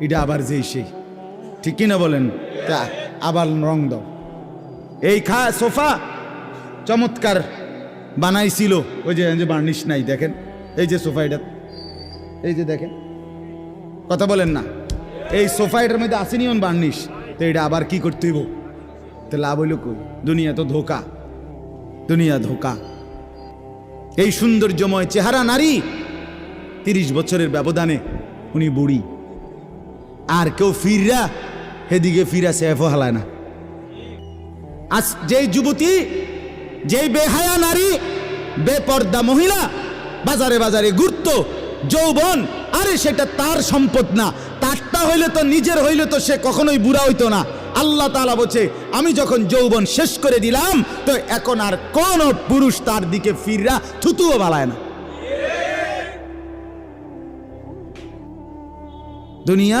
এটা আবার যেই সেই। ঠিক কিনা বলেন? তা, আবার রং দাও। এই খা, সোফা চমৎকার বানাইছিল। ওই যে যে বার্নিশ নাই, দেখেন। এই যে সোফা এটা। এই যে দেখেন। কথা বলেন না। এই সোফা এটার মধ্যে আসেনি অন বার্নিশ? তো এটা আবার কি করতে হইব? তো লাভ হইল কই? দুনিয়া তো ধোকা। দুনিয়া ধোকা। এই সৌন্দর্যময় চেহারা নারী, তিরিশ বছরের ব্যবধানে উনি বুড়ি। আর কেউ ফিররা সেদিকে ফিরা সেফও হালায় না। আজ যেই যুবতী, যেই বেহায়া নারী, বেপর্দা মহিলা, বাজারে বাজারে গুরুত্ব যৌবন, আরে সেটা তার সম্পদ না। তারটা হইলে তো নিজের হইলে তো সে কখনোই বুড়া হইতো না। আল্লাহ তালা বলছে, আমি যখন যৌবন শেষ করে দিলাম, তো এখন আর কোন পুরুষ তার দিকে ফিররা, থুতুও বালায় না। দুনিয়া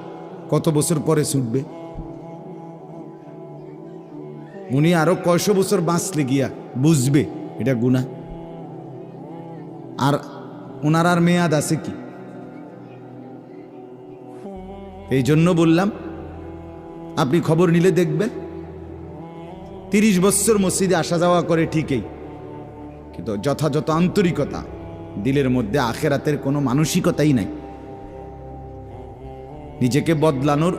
কত বছর পরে ছুটবে? উনি আরও কয়শো বছর বাঁচলে গিয়া বুঝবে এটা গুণা আর ওনার আর মেয়াদ আছে কি? এই জন্য বললাম, আপনি খবর নিলে দেখবেন। তিরিশ বছর মসজিদে আসা যাওয়া করে ঠিকই, কিন্তু যথাযথ আন্তরিকতা দিলের মধ্যে আখেরাতের কোনো মানসিকতাই নাই। নিজেকে বদলানোর